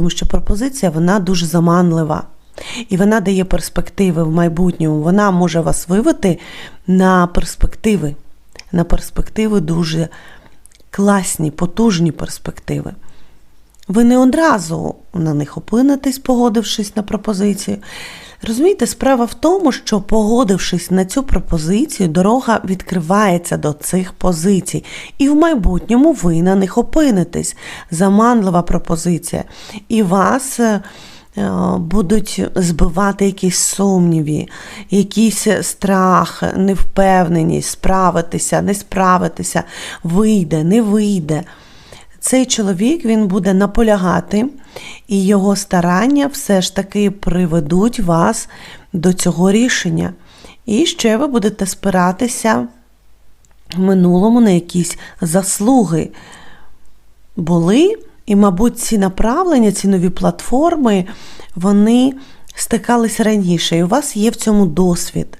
Тому що пропозиція вона дуже заманлива. І вона дає перспективи в майбутньому. Вона може вас вивести на перспективи. На перспективи дуже класні, потужні перспективи. Ви не одразу на них опинитесь, погодившись на пропозицію. Розумієте, справа в тому, що погодившись на цю пропозицію, дорога відкривається до цих позицій, і в майбутньому ви на них опинитесь. Заманлива пропозиція. І вас е, е, будуть збивати якісь сумніви, якийсь страх, невпевненість, справитися, не справитися, вийде, не вийде цей чоловік він буде наполягати, і його старання все ж таки приведуть вас до цього рішення. І ще ви будете спиратися в минулому на якісь заслуги. Були, і, мабуть, ці направлення, ці нові платформи, вони стикались раніше, і у вас є в цьому досвід.